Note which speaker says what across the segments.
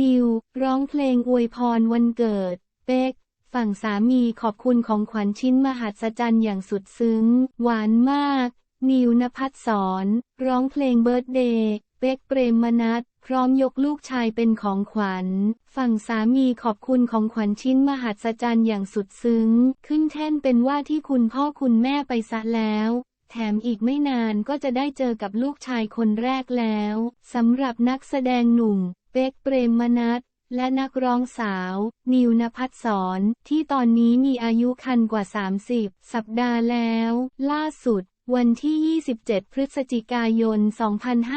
Speaker 1: นิว ร้องเพลงอวยพรวันเกิด เป๊ก ฝั่งสามีขอบคุณของขวัญชิ้นมหัศจรรย์อย่างสุดซึ้ง หวานมาก นิวนภัสสรร้องเพลงเบิร์ดเดย์เป๊กเปรมมนัทพร้อมยกลูกชายเป็นของขวัญ ฝั่งสามีขอบคุณของขวัญชิ้นมหัศจรรย์อย่างสุดซึ้ง ขึ้นแท่นเป็นว่าที่คุณพ่อคุณแม่ไปซะแล้วแถมอีกไม่นานก็จะได้เจอกับลูกชายคนแรกแล้ว สำหรับนักแสดงหนุ่ม เป็กเปรมมนัทและนักร้องสาว นิวนภัสสรที่ตอนนี้มีอายุคันกว่า 30 สัปดาห์แล้ว ล่าสุด วันที่ 27 พฤศจิกายน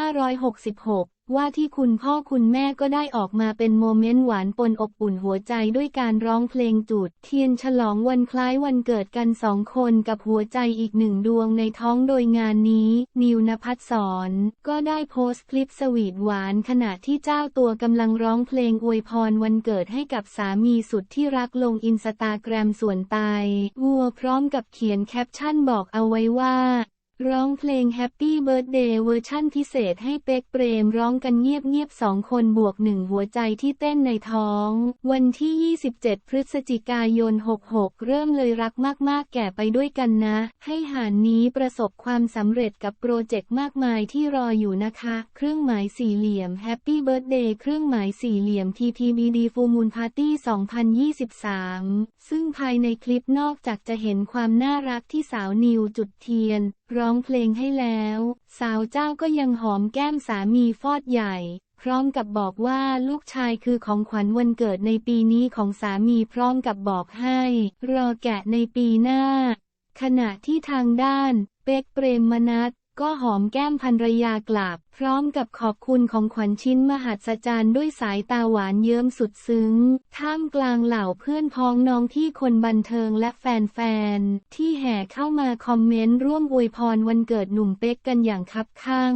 Speaker 1: 2566 ว่าที่คุณพ่อคุณแม่ก็ได้ออกมาเป็นโมเมนต์หวานปนอบอุ่นหัวใจด้วยการร้องเพลงจุด เทียนฉลองวันคล้ายวันเกิดกันสองคนกับหัวใจอีกหนึ่งดวงในท้องโดยงานนี้ นิวนภัสสรก็ได้โพสต์คลิปสวีทหวานขณะที่เจ้าตัวกำลังร้องเพลงอวยพรวันเกิดให้กับสามีสุดที่รักลงอินสตาแกรมส่วนตายวัวพร้อมกับเขียนแคปชั่นบอกเอาไว้ว่า ร้องเพลง Happy Birthday เวอร์ชั่นพิเศษให้เป็กเปรมร้องกันเงียบๆสองคนบวกหนึ่งหัวใจที่เต้นในท้อง วันที่ 27 พฤศจิกายน 66 เริ่มเลยรักมากๆแก่ไปด้วยกันนะ ให้หานนี้ประสบความสำเร็จกับโปรเจกต์มากมายที่รออยู่นะคะ เครื่องหมายสี่เหลี่ยม Happy Birthday เครื่องหมายสี่เหลี่ยม TTBD Full Moon Party 2023 ซึ่งภายในคลิปนอกจากจะเห็นความน่ารักที่สาวนิวจุดเทียนร้องร้องเพลงให้แล้ว สาวเจ้าก็ยังหอมแก้มสามีฟอดใหญ่ พร้อมกับบอกว่าลูกชายคือของขวัญวันเกิดในปีนี้ของสามีพร้อมกับบอกให้ รอแกะในปีหน้า ขณะที่ทางด้าน เป็กเปรมมนัท ก็หอมแก้มภรรยากลับ พร้อมกับขอบคุณของขวัญชิ้นมหัศจรรย์ด้วยสายตาหวานเยิ้มสุดซึ้ง ท่ามกลางเหล่าเพื่อนพ้องน้องที่คนบันเทิงและแฟนๆ ที่แห่เข้ามาคอมเมนต์ร่วมอวยพรวันเกิดหนุ่มเป็กกันอย่างคับคั่ง